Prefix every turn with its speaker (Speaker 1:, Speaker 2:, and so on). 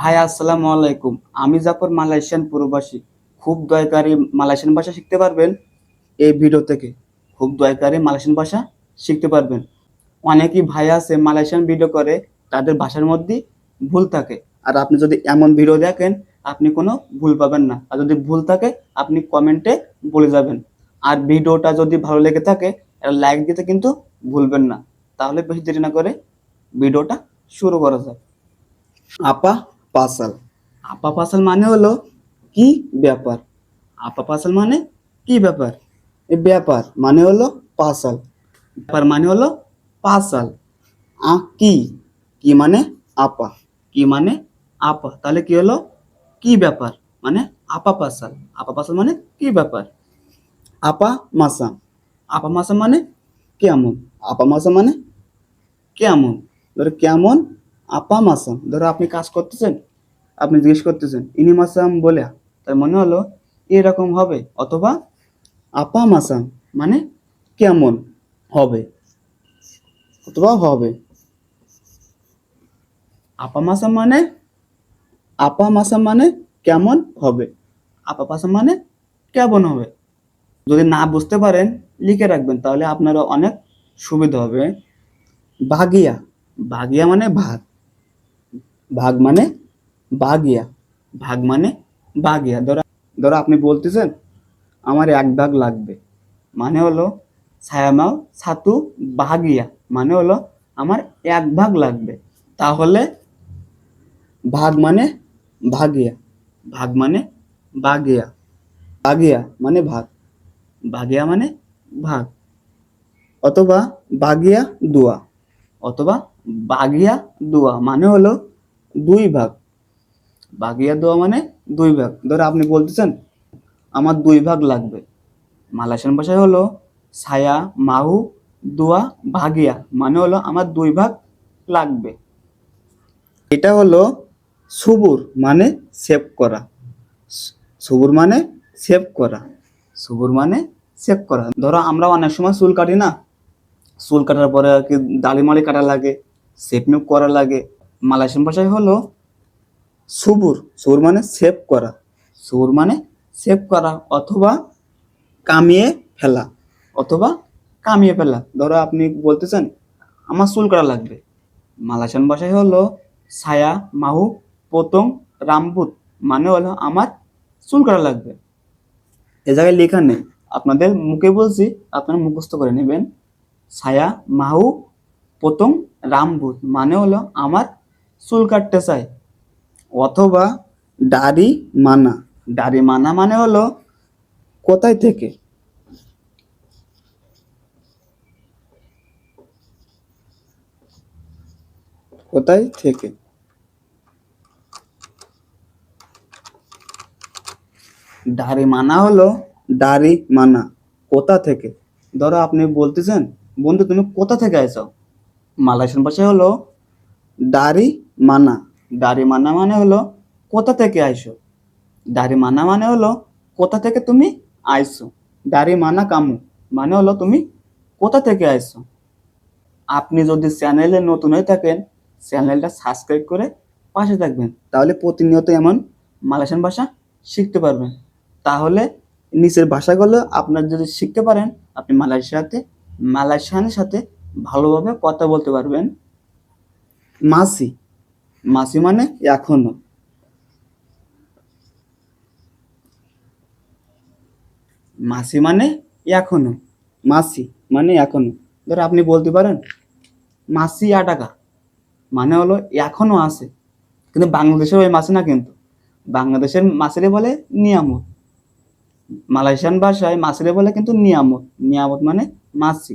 Speaker 1: High, আসসালামু আলাইকুম। আমি জাফর মালয়েশিয়ান প্রবাসী খুব দয়াকারী মালয়েশিয়ান ভাষা শিখতে পারবেন এই ভিডিও থেকে। খুব দয়াকারী মালয়েশিয়ান ভাষা শিখতে পারবেন। অনেকই ভাই আছে মালয়েশিয়ান ভিডিও করে, তাদের ভাষার মধ্যে ভুল থাকে। আর আপনি যদি এমন ভিডিও দেখেন, আপনি কোনো ভুল পাবেন না। আর যদি ভুল থাকে, আপনি কমেন্টে বলে যাবেন। আর ভিডিওটা যদি ভালো লেগে থাকে লাইক দিতে কিন্তু ভুলবেন না। তাহলে বেশি দেরি না করে ভিডিওটা শুরু করা যায় আপা পাসাল আপা পাসাল মানে হলো কি ব্যাপার? আপা পাসাল মানে কি ব্যাপার? এ ব্যাপার মানে হলো পাসাল ব্যাপার মানে হলো পাসাল আ কি? কি মানে আপা? কি মানে আপা? তাহলে কি হলো? কি ব্যাপার? মানে আপা পাসাল আপা পাসাল মানে কি ব্যাপার? আপা মাসা। আপা মাসা মানে কেমন? আপা মাসা মানে কেমন? ধরো কেমন আপা আসাম ধরো আপনি কাজ করতেছেন, আপনি জিজ্ঞেস করতেছেন, ইনি মাসাম বলে তার মনে হলো, এরকম হবে, অথবা আপাম আসাম মানে কেমন হবে? অথবা হবে। আপা মাসাম মানে আপা মাসাম মানে কেমন হবে? আপা মাসাম মানে কেমন হবে? যদি না বুঝতে পারেন, লিখে রাখবেন, তাহলে আপনারা অনেক সুবিধা হবে। ভাগিয়া ভাগিয়া মানে ভাগ ভাগ মানে বাগিয়া। ভাগ মানে বাগিয়া। ধরো ধরো আপনি বলতেছেন, আমার এক ভাগ লাগবে। মানে হলো ছায়ামাও ছাতু ভাগিয়া মানে হলো আমার এক ভাগ লাগবে। তাহলে ভাগ মানে ভাগিয়া ভাগ মানে বাগিয়া। বাগিয়া মানে ভাগ। বাগিয়া মানে ভাগ। অথবা বাগিয়া দুয়া। অথবা বাগিয়া দোয়া। মানে হলো দুই ভাগ। বাগিয়া দোয়া মানে দুই ভাগ। ধরো আপনি বলতেছেন, আমার দুই ভাগ লাগবে। মালয়েশিয়ান ভাষায় হলো ছায়া, মাহু, দোয়া ভাগিয়া মানে হলো আমার দুই ভাগ লাগবে। এটা হলো সুবুর মানে সেভ করা। সুবুর মানে সেভ করা। সুবুর মানে সেভ করা। ধরো আমরা অনেক সময় চুল কাটি না। চুল কাটার পরে আর কি দাড়ি কাটা লাগে সেপনিউ করা লাগে। মালয়েশিয়ান ভাষায় হলো সুবুর। সুর মানে সেভ করা। সুর মানে সেভ করা অথবা কামিয়ে ফেলা। অথবা কামিয়ে ফেলা। ধরো আপনি বলতেছেন, আমার চুল কাটা লাগবে। মালয়েশিয়ান ভাষায় হলো ছায়া, মাহু, পতং রামবুত মানে হলো আমার চুল কাটা লাগবে। এ জায়গায় লেখা নেই। আপনাদের মুখে বলছি, আপনারা মুখস্থ করে নেবেন। ছায়া, মাহু প্রথম রামভূত মানে হলো আমার চুল কাটতে চাই অথবা দাড়ি মানা। দাড়ি মানা মানে হলো কোথায় থেকে? কোথায় থেকে? দাড়ি মানা হলো দাড়ি মানা। কোথা থেকে? ধরো আপনি বলতেছেন বন্ধু তুমি কোথা থেকে আইছো? মালয়েশিয়ান ভাষায় হলো দাড়ি মানা। দাড়ি মানা মানে হলো, কোথা থেকে আইসো? দাড়ি মানা মানে হলো, কোথা থেকে তুমি আইসো? দাড়ি মানা কামু মানে হলো তুমি কোথা থেকে আইসো? আপনি যদি চ্যানেলে নতুন হয়ে থাকেন, চ্যানেলটা সাবস্ক্রাইব করে পাশে থাকবেন। তাহলে প্রতিনিয়ত এমন মালয়েশিয়ান ভাষা শিখতে পারবেন। তাহলে নিচের ভাষাগুলো আপনার যদি শিখতে পারেন, আপনি মালয়েশিয়াতে মালয়েশিয়ানের সাথে ভালোভাবে কথা বলতে পারবেন। মাসি মাসি মানে এখনও। মাসি মানে এখনও। মাসি মানে এখনও। ধর আপনি বলতে পারেন, মাসি আ টাকা। মানে হলো এখনও আছে। কিন্তু বাংলাদেশের ওই মাসি না কিন্তু। বাংলাদেশের মাসিরে বলে নিয়ামত। মালয়েশিয়ান ভাষায় মাসিরে বলে কিন্তু নিয়ামত। নিয়ামত মানে মাসি।